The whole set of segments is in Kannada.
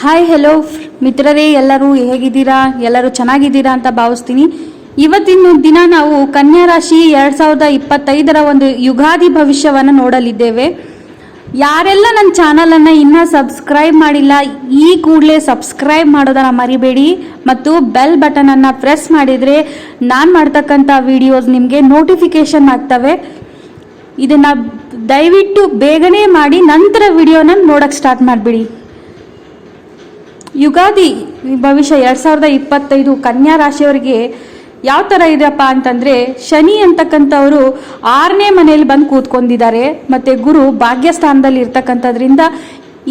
ಹಾಯ್ ಹೆಲೋ ಮಿತ್ರರೇ, ಎಲ್ಲರೂ ಹೇಗಿದ್ದೀರಾ? ಎಲ್ಲರೂ ಚೆನ್ನಾಗಿದ್ದೀರಾ ಅಂತ ಭಾವಿಸ್ತೀನಿ. ಇವತ್ತಿನ ದಿನ ನಾವು ಕನ್ಯಾ ರಾಶಿ ಎರಡು ಸಾವಿರದ ಇಪ್ಪತ್ತೈದರ ಒಂದು ಯುಗಾದಿ ಭವಿಷ್ಯವನ್ನು ನೋಡಲಿದ್ದೇವೆ. ಯಾರೆಲ್ಲ ನನ್ನ ಚಾನಲನ್ನು ಇನ್ನೂ ಸಬ್ಸ್ಕ್ರೈಬ್ ಮಾಡಿಲ್ಲ, ಈ ಕೂಡಲೇ ಸಬ್ಸ್ಕ್ರೈಬ್ ಮಾಡೋದನ್ನು ಮರಿಬೇಡಿ ಮತ್ತು ಬೆಲ್ ಬಟನನ್ನು ಪ್ರೆಸ್ ಮಾಡಿದರೆ ನಾನು ಮಾಡ್ತಕ್ಕಂಥ ವಿಡಿಯೋಸ್ ನಿಮಗೆ ನೋಟಿಫಿಕೇಷನ್ ಆಗ್ತವೆ. ಇದನ್ನು ದಯವಿಟ್ಟು ಬೇಗನೆ ಮಾಡಿ ನಂತರ ವಿಡಿಯೋನ ನೋಡೋಕ್ಕೆ ಸ್ಟಾರ್ಟ್ ಮಾಡಿಬಿಡಿ. ಯುಗಾದಿ ಭವಿಷ್ಯ ಎರಡು ಸಾವಿರದ ಇಪ್ಪತ್ತೈದು ಕನ್ಯಾ ರಾಶಿಯವರಿಗೆ ಯಾವ ಥರ ಇದೆಯಪ್ಪ ಅಂತಂದರೆ ಶನಿ ಅಂತಕ್ಕಂಥವರು ಆರನೇ ಮನೆಯಲ್ಲಿ ಬಂದು ಕೂತ್ಕೊಂಡಿದ್ದಾರೆ. ಮತ್ತು ಗುರು ಭಾಗ್ಯಸ್ಥಾನದಲ್ಲಿ ಇರ್ತಕ್ಕಂಥದ್ರಿಂದ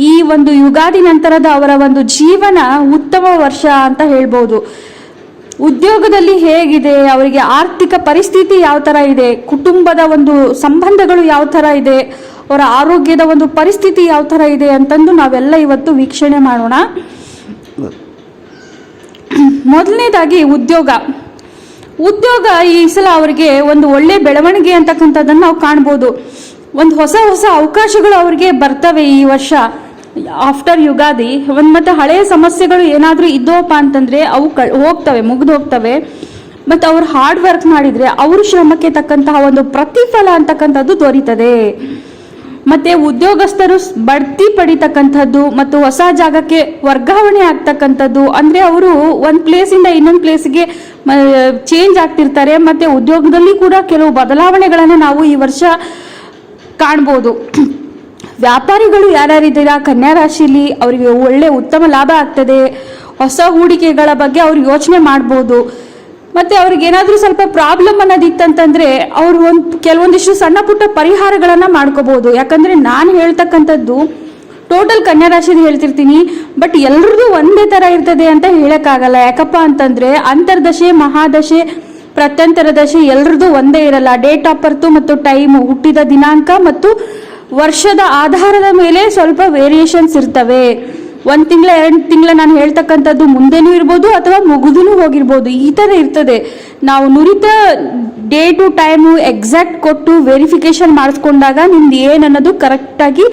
ಈ ಒಂದು ಯುಗಾದಿ ನಂತರದ ಅವರ ಒಂದು ಜೀವನ ಉತ್ತಮ ವರ್ಷ ಅಂತ ಹೇಳ್ಬೋದು. ಉದ್ಯೋಗದಲ್ಲಿ ಹೇಗಿದೆ, ಅವರಿಗೆ ಆರ್ಥಿಕ ಪರಿಸ್ಥಿತಿ ಯಾವ ಥರ ಇದೆ, ಕುಟುಂಬದ ಒಂದು ಸಂಬಂಧಗಳು ಯಾವ ಥರ ಇದೆ, ಅವರ ಆರೋಗ್ಯದ ಒಂದು ಪರಿಸ್ಥಿತಿ ಯಾವ ಥರ ಇದೆ ಅಂತಂದು ನಾವೆಲ್ಲ ಇವತ್ತು ವೀಕ್ಷಣೆ ಮಾಡೋಣ. ಮೊದಲನೇದಾಗಿ ಉದ್ಯೋಗ. ಉದ್ಯೋಗ ಈ ಸಲ ಅವರಿಗೆ ಒಂದು ಒಳ್ಳೆ ಬೆಳವಣಿಗೆ ಅಂತಕ್ಕಂಥದ್ದನ್ನು ನಾವು ಕಾಣ್ಬೋದು. ಒಂದು ಹೊಸ ಹೊಸ ಅವಕಾಶಗಳು ಅವರಿಗೆ ಬರ್ತವೆ ಈ ವರ್ಷ. ಆಫ್ಟರ್ ಯುಗಾದಿ, ಒಂದು ಮತ್ತು ಹಳೆಯ ಸಮಸ್ಯೆಗಳು ಏನಾದರೂ ಇದ್ದೋಪ್ಪ ಅಂತಂದರೆ ಅವು ಕ, ಹೋಗ್ತವೆ, ಮುಗಿದು ಹೋಗ್ತವೆ. ಮತ್ತು ಅವ್ರು ಹಾರ್ಡ್ ವರ್ಕ್ ಮಾಡಿದರೆ ಅವ್ರ ಶ್ರಮಕ್ಕೆ ತಕ್ಕಂತಹ ಒಂದು ಪ್ರತಿಫಲ ಅಂತಕ್ಕಂಥದ್ದು ದೊರೀತದೆ. ಮತ್ತೆ ಉದ್ಯೋಗಸ್ಥರು ಬಡ್ತಿ ಪಡಿತಕ್ಕಂಥದ್ದು ಮತ್ತು ಹೊಸ ಜಾಗಕ್ಕೆ ವರ್ಗಾವಣೆ ಆಗ್ತಕ್ಕಂಥದ್ದು ಅಂದ್ರೆ ಅವರು ಒಂದು ಪ್ಲೇಸಿಂದ ಇನ್ನೊಂದು ಪ್ಲೇಸ್ಗೆ ಚೇಂಜ್ ಆಗ್ತಿರ್ತಾರೆ ಮತ್ತೆ ಉದ್ಯೋಗದಲ್ಲಿ ಕೂಡ ಕೆಲವು ಬದಲಾವಣೆಗಳನ್ನು ನಾವು ಈ ವರ್ಷ ಕಾಣ್ಬೋದು. ವ್ಯಾಪಾರಿಗಳು ಯಾರ್ಯಾರಿದ್ದೀರಾ? ಕನ್ಯಾ ರಾಶಿಲಿ ಅವರಿಗೆ ಒಳ್ಳೆ ಉತ್ತಮ ಲಾಭ ಆಗ್ತದೆ. ಹೊಸ ಹೂಡಿಕೆಗಳ ಬಗ್ಗೆ ಅವ್ರು ಯೋಚನೆ ಮಾಡ್ಬೋದು. ಮತ್ತೆ ಅವ್ರಿಗೇನಾದರೂ ಸ್ವಲ್ಪ ಪ್ರಾಬ್ಲಮ್ ಅನ್ನೋದಿತ್ತಂತಂದರೆ ಅವ್ರು ಒಂದು, ಕೆಲವೊಂದಿಷ್ಟು ಸಣ್ಣ ಪುಟ್ಟ ಪರಿಹಾರಗಳನ್ನು ಮಾಡ್ಕೋಬಹುದು ಯಾಕಂದ್ರೆ ನಾನು ಹೇಳ್ತಕ್ಕಂಥದ್ದು ಟೋಟಲ್ ಕನ್ಯಾ ರಾಶಿದು ಹೇಳ್ತಿರ್ತೀನಿ ಬಟ್ ಎಲ್ರದ್ದು ಒಂದೇ ತರ ಇರ್ತದೆ ಅಂತ ಹೇಳೋಕ್ಕಾಗಲ್ಲ. ಯಾಕಪ್ಪ ಅಂತಂದ್ರೆ ಅಂತರ್ದಶೆ, ಮಹಾದಶೆ, ಪ್ರತ್ಯಂತರ ದಶೆ ಎಲ್ರದ್ದು ಒಂದೇ ಇರಲ್ಲ. ಡೇಟ್ ಆಫ್ ಬರ್ತ್ ಮತ್ತು ಟೈಮ್ ಹುಟ್ಟಿದ ದಿನಾಂಕ ಮತ್ತು ವರ್ಷದ ಆಧಾರದ ಮೇಲೆ ಸ್ವಲ್ಪ ವೇರಿಯೇಷನ್ಸ್ ಇರ್ತವೆ. ಒಂದ್ ತಿಂಗಳ, ಎರಡು ತಿಂಗಳ ನಾನು ಹೇಳ್ತಕ್ಕಂಥದ್ದು ಮುಂದೆನೂ ಇರ್ಬೋದು ಅಥವಾ ಮುಗಿದೂ ಹೋಗಿರ್ಬೋದು. ಈ ಥರ ಇರ್ತದೆ. ನಾವು ನುರಿತ ಡೇ ಟು ಟೈಮು ಎಕ್ಸಾಕ್ಟ್ ಕೊಟ್ಟು ವೆರಿಫಿಕೇಶನ್ ಮಾಡಿಸ್ಕೊಂಡಾಗ ನಿಮ್ದು ಏನನ್ನೋದು ಕರೆಕ್ಟಾಗಿ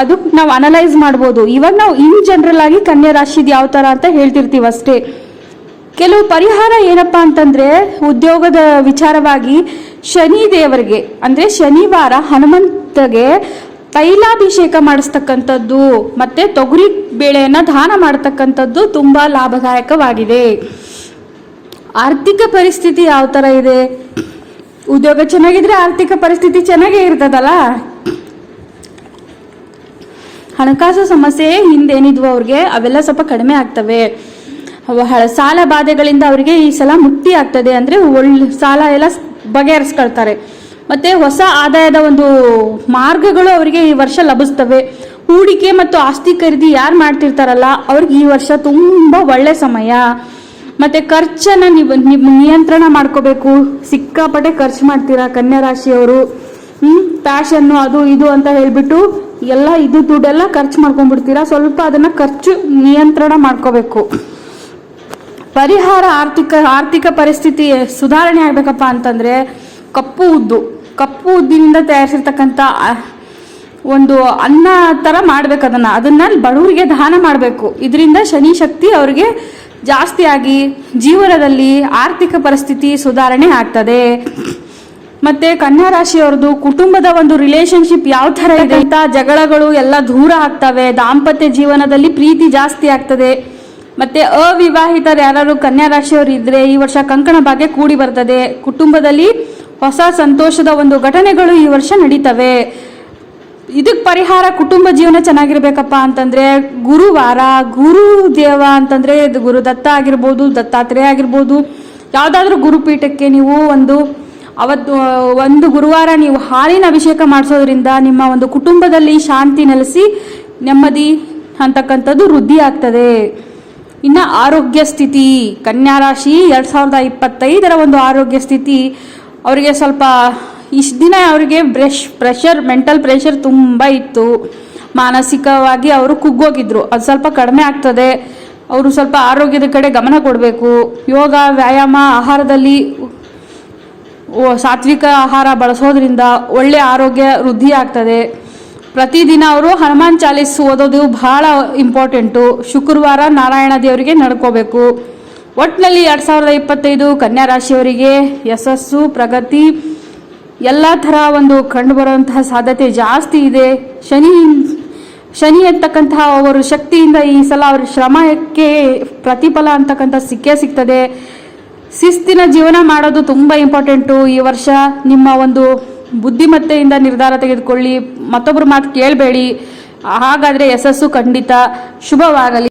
ಅದು ನಾವು ಅನಲೈಸ್ ಮಾಡ್ಬೋದು. ಇವಾಗ ನಾವು ಇನ್ ಜನರಲ್ ಆಗಿ ಕನ್ಯಾ ರಾಶಿದು ಯಾವ ಥರ ಅಂತ ಹೇಳ್ತಿರ್ತೀವಿ ಅಷ್ಟೇ. ಕೆಲವು ಪರಿಹಾರ ಏನಪ್ಪ ಅಂತಂದ್ರೆ ಉದ್ಯೋಗದ ವಿಚಾರವಾಗಿ ಶನಿ ದೇವರಿಗೆ, ಅಂದ್ರೆ ಶನಿವಾರ ಹನುಮಂತಗೆ ತೈಲಾಭಿಷೇಕ ಮಾಡಿಸ್ತಕ್ಕಂಥದ್ದು, ಮತ್ತೆ ತೊಗರಿ ಬೇಳೆಯನ್ನು ದಾನ ಮಾಡ್ತಕ್ಕಂಥದ್ದು ತುಂಬಾ ಲಾಭದಾಯಕವಾಗಿದೆ. ಆರ್ಥಿಕ ಪರಿಸ್ಥಿತಿ ಯಾವ ಥರ ಇದೆ? ಉದ್ಯೋಗ ಚೆನ್ನಾಗಿದ್ರೆ ಆರ್ಥಿಕ ಪರಿಸ್ಥಿತಿ ಚೆನ್ನಾಗೇ ಇರ್ತದಲ್ಲ? ಹಣಕಾಸು ಸಮಸ್ಯೆ ಹಿಂದೇನಿದ್ವು ಅವ್ರಿಗೆ, ಅವೆಲ್ಲ ಸ್ವಲ್ಪ ಕಡಿಮೆ ಆಗ್ತವೆ. ಸಾಲ ಬಾಧೆಗಳಿಂದ ಅವರಿಗೆ ಈ ಸಲ ಮುಕ್ತಿ ಆಗ್ತದೆ ಅಂದ್ರೆ ಒಳ್ಳೆ ಸಾಲ ಎಲ್ಲ ಬಗೆಹರಿಸ್ಕೊಳ್ತಾರೆ. ಮತ್ತೆ ಹೊಸ ಆದಾಯದ ಒಂದು ಮಾರ್ಗಗಳು ಅವರಿಗೆ ಈ ವರ್ಷ ಲಭಿಸ್ತವೆ. ಹೂಡಿಕೆ ಮತ್ತು ಆಸ್ತಿ ಖರೀದಿ ಯಾರು ಮಾಡ್ತಿರ್ತಾರಲ್ಲ, ಅವ್ರಿಗೆ ಈ ವರ್ಷ ತುಂಬ ಒಳ್ಳೆ ಸಮಯ. ಮತ್ತೆ ಖರ್ಚನ್ನ ನೀವು ನಿಯಂತ್ರಣ ಮಾಡ್ಕೋಬೇಕು. ಸಿಕ್ಕಾಪಟ್ಟೆ ಖರ್ಚು ಮಾಡ್ತೀರಾ ಕನ್ಯಾ ರಾಶಿಯವರು ಹ್ಮ್ ಫ್ಯಾಷನ್ನು ಅದು, ಇದು ಅಂತ ಹೇಳ್ಬಿಟ್ಟು ಎಲ್ಲ ಇದು ದುಡ್ಡೆಲ್ಲ ಖರ್ಚು ಮಾಡ್ಕೊಂಡ್ಬಿಡ್ತೀರಾ? ಸ್ವಲ್ಪ ಅದನ್ನ ಖರ್ಚು ನಿಯಂತ್ರಣ ಮಾಡ್ಕೋಬೇಕು. ಪರಿಹಾರ ಆರ್ಥಿಕ ಆರ್ಥಿಕ ಪರಿಸ್ಥಿತಿ ಸುಧಾರಣೆ ಆಗ್ಬೇಕಪ್ಪ ಅಂತಂದ್ರೆ ಕಪ್ಪು ಉದ್ದು. ಕಪ್ಪು ಉದ್ದಿನಿಂದ ತಯಾರಿಸಿರ್ತಕ್ಕಂಥ ಒಂದು ಅನ್ನ ಥರ ಮಾಡಬೇಕು ಅದನ್ನು. ಅದನ್ನು ಬಡವರಿಗೆ ದಾನ ಮಾಡಬೇಕು. ಇದರಿಂದ ಶನಿ ಶಕ್ತಿ ಅವರಿಗೆ ಜಾಸ್ತಿಯಾಗಿ ಜೀವನದಲ್ಲಿ ಆರ್ಥಿಕ ಪರಿಸ್ಥಿತಿ ಸುಧಾರಣೆ ಆಗ್ತದೆ. ಮತ್ತೆ ಕನ್ಯಾ ರಾಶಿಯವ್ರದ್ದು ಕುಟುಂಬದ ಒಂದು ರಿಲೇಶನ್ಶಿಪ್ ಯಾವ ಥರ ಇದೆ ಅಂತ ಜಗಳಗಳು ಎಲ್ಲ ದೂರ ಆಗ್ತವೆ. ದಾಂಪತ್ಯ ಜೀವನದಲ್ಲಿ ಪ್ರೀತಿ ಜಾಸ್ತಿ ಆಗ್ತದೆ. ಮತ್ತೆ ಅವಿವಾಹಿತರು ಯಾರು ಕನ್ಯಾ ರಾಶಿಯವರು ಇದ್ರೆ ಈ ವರ್ಷ ಕಂಕಣ ಭಾಗ್ಯ ಕೂಡಿ ಬರ್ತದೆ. ಕುಟುಂಬದಲ್ಲಿ ಹೊಸ ಸಂತೋಷದ ಒಂದು ಘಟನೆಗಳು ಈ ವರ್ಷ ನಡೀತವೆ. ಇದಕ್ಕೆ ಪರಿಹಾರ ಕುಟುಂಬ ಜೀವನ ಚೆನ್ನಾಗಿರ್ಬೇಕಪ್ಪ ಅಂತಂದ್ರೆ ಗುರುವಾರ ಗುರು ದೇವ ಅಂತಂದ್ರೆ ಗುರು ದತ್ತ ಆಗಿರ್ಬೋದು, ದತ್ತಾತ್ರೇಯ ಆಗಿರ್ಬೋದು. ಯಾವುದಾದ್ರೂ ಗುರುಪೀಠಕ್ಕೆ ನೀವು ಒಂದು ಅವತ್ತು, ಒಂದು ಗುರುವಾರ ನೀವು ಹಾಲಿನ ಅಭಿಷೇಕ ಮಾಡಿಸೋದ್ರಿಂದ ನಿಮ್ಮ ಒಂದು ಕುಟುಂಬದಲ್ಲಿ ಶಾಂತಿ ನೆಲೆಸಿ ನೆಮ್ಮದಿ ಅಂತಕ್ಕಂಥದ್ದು ವೃದ್ಧಿ ಆಗ್ತದೆ. ಇನ್ನು ಆರೋಗ್ಯ ಸ್ಥಿತಿ ಕನ್ಯಾ ರಾಶಿ ಎರಡು ಸಾವಿರದ ಇಪ್ಪತ್ತೈದರ ಒಂದು ಆರೋಗ್ಯ ಸ್ಥಿತಿ ಅವರಿಗೆ ಸ್ವಲ್ಪ, ಇಷ್ಟು ದಿನ ಅವರಿಗೆ ಬ್ರೆಶ್ ಪ್ರೆಷರ್ ಮೆಂಟಲ್ ಪ್ರೆಷರ್ ತುಂಬ ಇತ್ತು. ಮಾನಸಿಕವಾಗಿ ಅವರು ಕುಗ್ಗೋಗಿದ್ರು. ಅದು ಸ್ವಲ್ಪ ಕಡಿಮೆ ಆಗ್ತದೆ. ಅವರು ಸ್ವಲ್ಪ ಆರೋಗ್ಯದ ಕಡೆ ಗಮನ ಕೊಡಬೇಕು. ಯೋಗ, ವ್ಯಾಯಾಮ, ಆಹಾರದಲ್ಲಿ ಸಾತ್ವಿಕ ಆಹಾರ ಬಳಸೋದ್ರಿಂದ ಒಳ್ಳೆ ಆರೋಗ್ಯ ವೃದ್ಧಿ ಆಗ್ತದೆ. ಪ್ರತಿದಿನ ಅವರು ಹನುಮಾನ್ ಚಾಲೀಸ್ ಓದೋದು ಬಹಳ ಇಂಪಾರ್ಟೆಂಟು ಶುಕ್ರವಾರ ನಾರಾಯಣ ದೇವರಿಗೆ ನಡ್ಕೋಬೇಕು. ಒಟ್ಟಿನಲ್ಲಿ ಎರಡು ಸಾವಿರದ ಇಪ್ಪತ್ತೈದು ಕನ್ಯಾ ರಾಶಿಯವರಿಗೆ ಯಶಸ್ಸು, ಪ್ರಗತಿ, ಎಲ್ಲ ಥರ ಒಂದು ಕಂಡುಬರುವಂತಹ ಸಾಧ್ಯತೆ ಜಾಸ್ತಿ ಇದೆ. ಶನಿ ಶನಿ ಅಂತಕ್ಕಂತಹ ಅವರು ಶಕ್ತಿಯಿಂದ ಈ ಸಲ ಅವ್ರ ಶ್ರಮಕ್ಕೆ ಪ್ರತಿಫಲ ಅಂತಕ್ಕಂಥ ಸಿಕ್ಕೇ ಸಿಗ್ತದೆ. ಶಿಸ್ತಿನ ಜೀವನ ಮಾಡೋದು ತುಂಬ ಇಂಪಾರ್ಟೆಂಟು. ಈ ವರ್ಷ ನಿಮ್ಮ ಒಂದು ಬುದ್ಧಿಮತ್ತೆಯಿಂದ ನಿರ್ಧಾರ ತೆಗೆದುಕೊಳ್ಳಿ. ಮತ್ತೊಬ್ಬರ ಮಾತು ಕೇಳಬೇಡಿ. ಹಾಗಾದರೆ ಯಶಸ್ಸು ಖಂಡಿತ. ಶುಭವಾಗಲಿ.